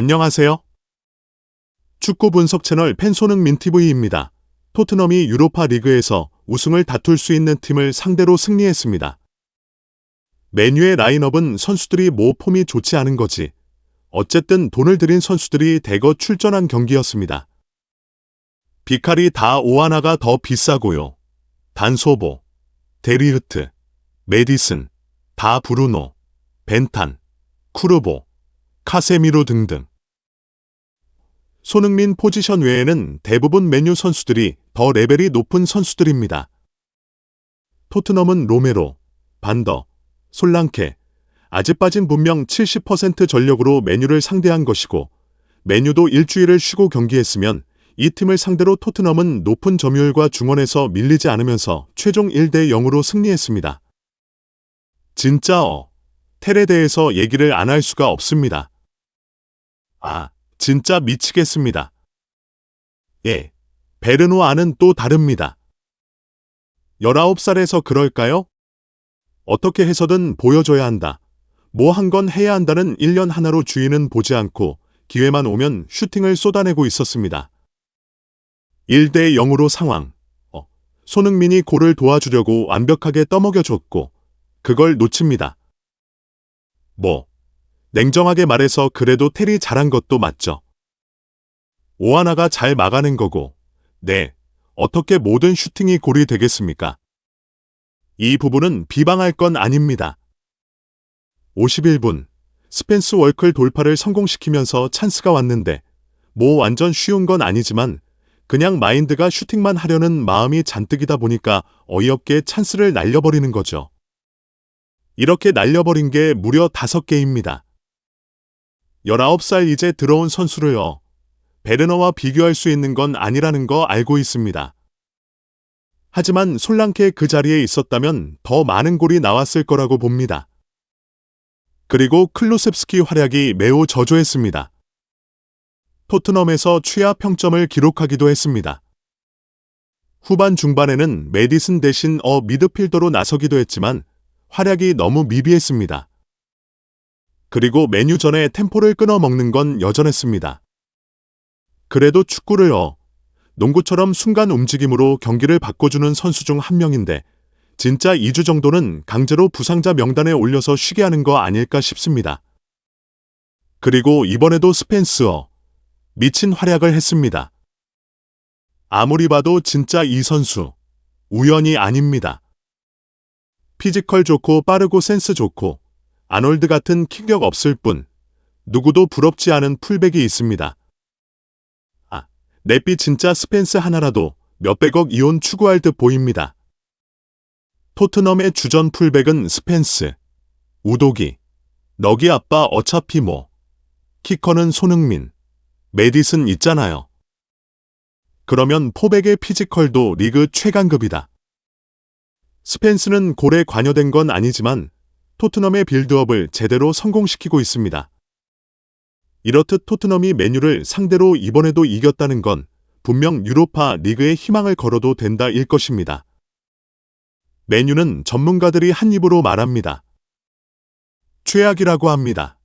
안녕하세요. 축구 분석 채널 팬소능 민TV입니다. 토트넘이 유로파 리그에서 우승을 다툴 수 있는 팀을 상대로 승리했습니다. 메뉴의 라인업은 선수들이 뭐 폼이 좋지 않은 거지. 어쨌든 돈을 들인 선수들이 대거 출전한 경기였습니다. 비칼이 다 오하나가 더 비싸고요. 단소보, 데리흐트, 메디슨, 다 브루노, 벤탄, 쿠르보, 카세미로 등등. 손흥민 포지션 외에는 대부분 메뉴 선수들이 더 레벨이 높은 선수들입니다. 토트넘은 로메로, 반더, 솔랑케, 아직 빠진 분명 70% 전력으로 메뉴를 상대한 것이고 메뉴도 일주일을 쉬고 경기했으면 이 팀을 상대로 토트넘은 높은 점유율과 중원에서 밀리지 않으면서 최종 1대 0으로 승리했습니다. 진짜 어, 텔에 대해서 얘기를 안 할 수가 없습니다. 아, 진짜 미치겠습니다. 예, 베르노아는 또 다릅니다. 19살에서 그럴까요? 어떻게 해서든 보여줘야 한다. 뭐 한 건 해야 한다는 1년 하나로 주인은 보지 않고 기회만 오면 슈팅을 쏟아내고 있었습니다. 1대 0으로 상황. 어, 손흥민이 골을 도와주려고 완벽하게 떠먹여줬고 그걸 놓칩니다. 뭐, 냉정하게 말해서 그래도 테리 잘한 것도 맞죠. 오하나가 잘 막아낸 거고, 네, 어떻게 모든 슈팅이 골이 되겠습니까? 이 부분은 비방할 건 아닙니다. 51분, 스펜스 월클 돌파를 성공시키면서 찬스가 왔는데, 뭐 완전 쉬운 건 아니지만, 그냥 마인드가 슈팅만 하려는 마음이 잔뜩이다 보니까 어이없게 찬스를 날려버리는 거죠. 이렇게 날려버린 게 무려 5개입니다. 19살 이제 들어온 선수를요. 베르너와 비교할 수 있는 건 아니라는 거 알고 있습니다. 하지만 솔랑케 그 자리에 있었다면 더 많은 골이 나왔을 거라고 봅니다. 그리고 클로셉스키 활약이 매우 저조했습니다. 토트넘에서 취하 평점을 기록하기도 했습니다. 후반 중반에는 메디슨 대신 어 미드필더로 나서기도 했지만 활약이 너무 미비했습니다. 그리고 메뉴 전에 템포를 끊어먹는 건 여전했습니다. 그래도 축구를 어, 농구처럼 순간 움직임으로 경기를 바꿔주는 선수 중 한 명인데 진짜 2주 정도는 강제로 부상자 명단에 올려서 쉬게 하는 거 아닐까 싶습니다. 그리고 이번에도 스펜스어 미친 활약을 했습니다. 아무리 봐도 진짜 이 선수 우연이 아닙니다. 피지컬 좋고 빠르고 센스 좋고 아놀드 같은 킥력 없을 뿐 누구도 부럽지 않은 풀백이 있습니다. 아, 내삐 진짜 스펜스 하나라도 몇백억 이온 추구할 듯 보입니다. 토트넘의 주전 풀백은 스펜스, 우도기, 너기 아빠 어차피 뭐, 키커는 손흥민, 메디슨 있잖아요. 그러면 포백의 피지컬도 리그 최강급이다. 스펜스는 골에 관여된 건 아니지만 토트넘의 빌드업을 제대로 성공시키고 있습니다. 이렇듯 토트넘이 메뉴를 상대로 이번에도 이겼다는 건 분명 유로파 리그에 희망을 걸어도 된다 일 것입니다. 메뉴는 전문가들이 한 입으로 말합니다. 최악이라고 합니다.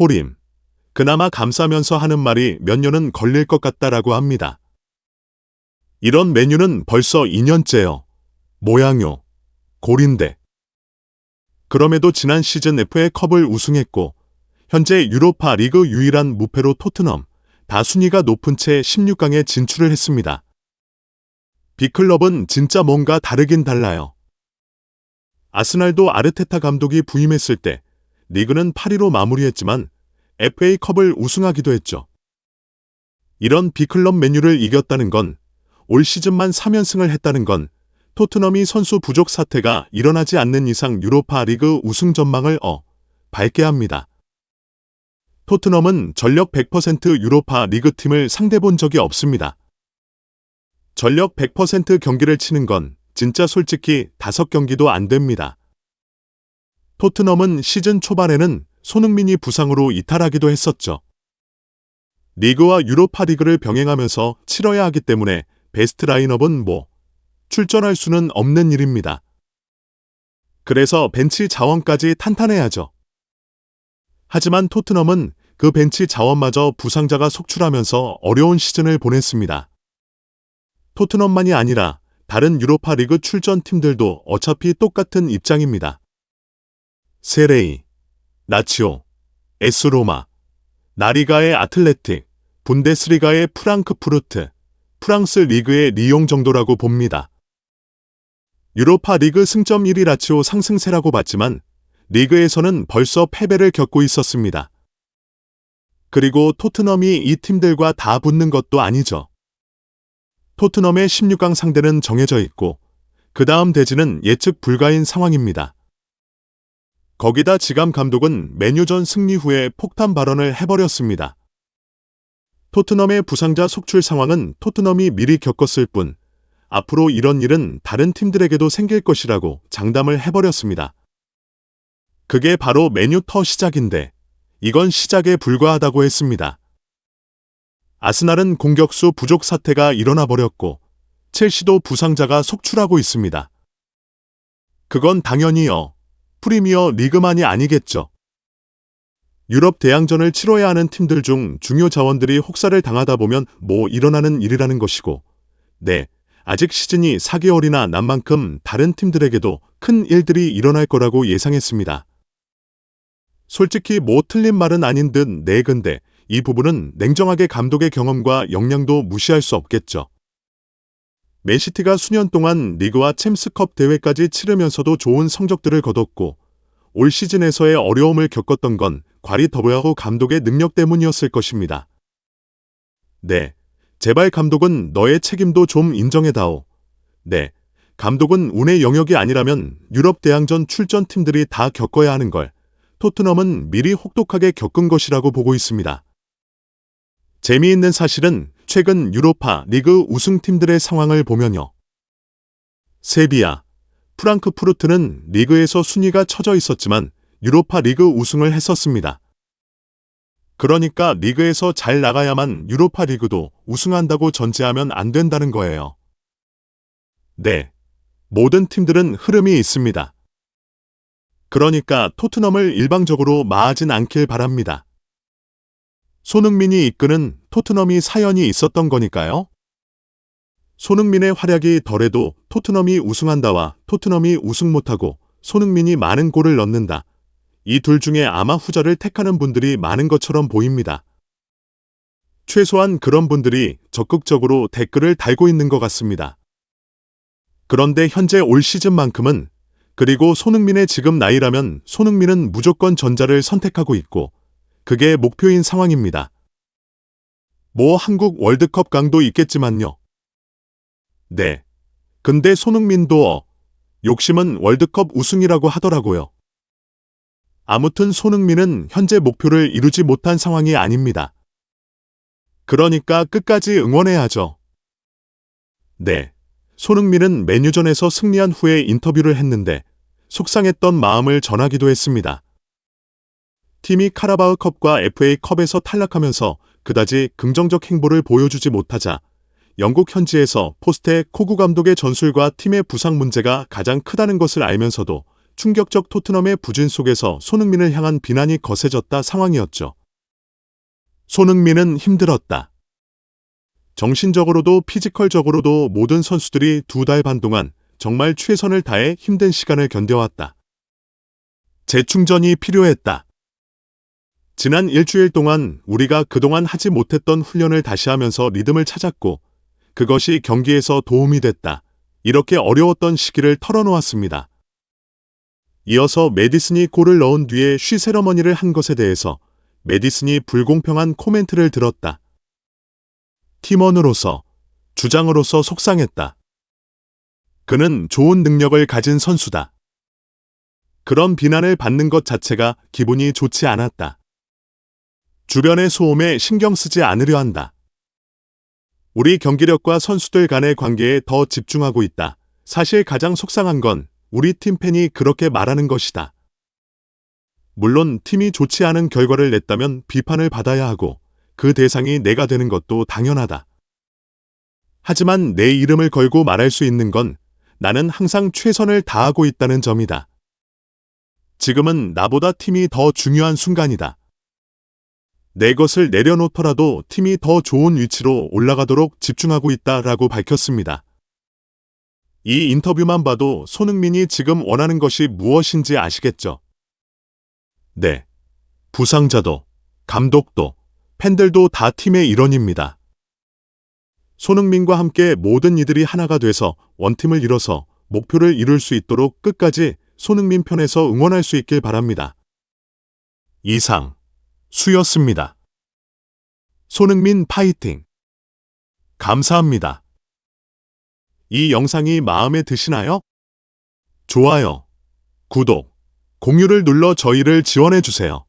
호림. 그나마 감싸면서 하는 말이 몇 년은 걸릴 것 같다라고 합니다. 이런 메뉴는 벌써 2년째요. 모양요. 골인데. 그럼에도 지난 시즌 FA 컵을 우승했고 현재 유로파 리그 유일한 무패로 토트넘 다순위가 높은 채 16강에 진출을 했습니다. B클럽은 진짜 뭔가 다르긴 달라요. 아스날도 아르테타 감독이 부임했을 때 리그는 8위로 마무리했지만 FA컵을 우승하기도 했죠. 이런 B클럽 메뉴를 이겼다는 건 올 시즌만 3연승을 했다는 건 토트넘이 선수 부족 사태가 일어나지 않는 이상 유로파 리그 우승 전망을 어 밝게 합니다. 토트넘은 전력 100% 유로파 리그 팀을 상대 본 적이 없습니다. 전력 100% 경기를 치는 건 진짜 솔직히 5경기도 안 됩니다. 토트넘은 시즌 초반에는 손흥민이 부상으로 이탈하기도 했었죠. 리그와 유로파 리그를 병행하면서 치러야 하기 때문에 베스트 라인업은 뭐 출전할 수는 없는 일입니다. 그래서 벤치 자원까지 탄탄해야죠. 하지만 토트넘은 그 벤치 자원마저 부상자가 속출하면서 어려운 시즌을 보냈습니다. 토트넘만이 아니라 다른 유로파 리그 출전 팀들도 어차피 똑같은 입장입니다. 세레이, 나치오, 에스로마, 나리가의 아틀레틱, 분데스리가의 프랑크푸르트, 프랑스 리그의 리용 정도라고 봅니다. 유로파 리그 승점 1위 라치오 상승세라고 봤지만 리그에서는 벌써 패배를 겪고 있었습니다. 그리고 토트넘이 이 팀들과 다 붙는 것도 아니죠. 토트넘의 16강 상대는 정해져 있고 그 다음 대지는 예측 불가인 상황입니다. 거기다 지감 감독은 메뉴전 승리 후에 폭탄 발언을 해버렸습니다. 토트넘의 부상자 속출 상황은 토트넘이 미리 겪었을 뿐 앞으로 이런 일은 다른 팀들에게도 생길 것이라고 장담을 해버렸습니다. 그게 바로 메뉴터 시작인데 이건 시작에 불과하다고 했습니다. 아스날은 공격수 부족 사태가 일어나 버렸고 첼시도 부상자가 속출하고 있습니다. 그건 당연히요. 프리미어 리그만이 아니겠죠. 유럽 대항전을 치러야 하는 팀들 중 중요 자원들이 혹사를 당하다 보면 뭐 일어나는 일이라는 것이고, 네, 아직 시즌이 4개월이나 난 만큼 다른 팀들에게도 큰 일들이 일어날 거라고 예상했습니다. 솔직히 뭐 틀린 말은 아닌 듯네 근데 이 부분은 냉정하게 감독의 경험과 역량도 무시할 수 없겠죠. 맨시티가 수년 동안 리그와 챔스컵 대회까지 치르면서도 좋은 성적들을 거뒀고 올 시즌에서의 어려움을 겪었던 건 과리 더브야호 감독의 능력 때문이었을 것입니다. 네, 제발 감독은 너의 책임도 좀 인정해다오. 네, 감독은 운의 영역이 아니라면 유럽 대항전 출전 팀들이 다 겪어야 하는 걸 토트넘은 미리 혹독하게 겪은 것이라고 보고 있습니다. 재미있는 사실은 최근 유로파 리그 우승팀들의 상황을 보면요. 세비야, 프랑크푸르트는 리그에서 순위가 처져 있었지만 유로파 리그 우승을 했었습니다. 그러니까 리그에서 잘 나가야만 유로파 리그도 우승한다고 전제하면 안 된다는 거예요. 네. 모든 팀들은 흐름이 있습니다. 그러니까 토트넘을 일방적으로 마하진 않길 바랍니다. 손흥민이 이끄는 토트넘이 사연이 있었던 거니까요. 손흥민의 활약이 덜해도 토트넘이 우승한다와 토트넘이 우승 못하고 손흥민이 많은 골을 넣는다. 이 둘 중에 아마 후자를 택하는 분들이 많은 것처럼 보입니다. 최소한 그런 분들이 적극적으로 댓글을 달고 있는 것 같습니다. 그런데 현재 올 시즌만큼은 그리고 손흥민의 지금 나이라면 손흥민은 무조건 전자를 선택하고 있고 그게 목표인 상황입니다. 뭐 한국 월드컵 강도 있겠지만요. 네. 근데 손흥민도 욕심은 월드컵 우승이라고 하더라고요. 아무튼 손흥민은 현재 목표를 이루지 못한 상황이 아닙니다. 그러니까 끝까지 응원해야죠. 네. 손흥민은 메뉴전에서 승리한 후에 인터뷰를 했는데 속상했던 마음을 전하기도 했습니다. 팀이 카라바흐컵과 FA컵에서 탈락하면서 그다지 긍정적 행보를 보여주지 못하자 영국 현지에서 포스테 코구 감독의 전술과 팀의 부상 문제가 가장 크다는 것을 알면서도 충격적 토트넘의 부진 속에서 손흥민을 향한 비난이 거세졌다 상황이었죠. 손흥민은 힘들었다. 정신적으로도 피지컬적으로도 모든 선수들이 두 달 반 동안 정말 최선을 다해 힘든 시간을 견뎌왔다. 재충전이 필요했다. 지난 일주일 동안 우리가 그동안 하지 못했던 훈련을 다시 하면서 리듬을 찾았고 그것이 경기에서 도움이 됐다. 이렇게 어려웠던 시기를 털어놓았습니다. 이어서 메디슨이 골을 넣은 뒤에 쉬 세러머니를 한 것에 대해서 메디슨이 불공평한 코멘트를 들었다. 팀원으로서, 주장으로서 속상했다. 그는 좋은 능력을 가진 선수다. 그런 비난을 받는 것 자체가 기분이 좋지 않았다. 주변의 소음에 신경 쓰지 않으려 한다. 우리 경기력과 선수들 간의 관계에 더 집중하고 있다. 사실 가장 속상한 건 우리 팀 팬이 그렇게 말하는 것이다. 물론 팀이 좋지 않은 결과를 냈다면 비판을 받아야 하고 그 대상이 내가 되는 것도 당연하다. 하지만 내 이름을 걸고 말할 수 있는 건 나는 항상 최선을 다하고 있다는 점이다. 지금은 나보다 팀이 더 중요한 순간이다. 내 것을 내려놓더라도 팀이 더 좋은 위치로 올라가도록 집중하고 있다라고 밝혔습니다. 이 인터뷰만 봐도 손흥민이 지금 원하는 것이 무엇인지 아시겠죠? 네. 부상자도, 감독도, 팬들도 다 팀의 일원입니다. 손흥민과 함께 모든 이들이 하나가 돼서 원팀을 이뤄서 목표를 이룰 수 있도록 끝까지 손흥민 편에서 응원할 수 있길 바랍니다. 이상 수였습니다. 손흥민 파이팅! 감사합니다. 이 영상이 마음에 드시나요? 좋아요, 구독, 공유를 눌러 저희를 지원해 주세요.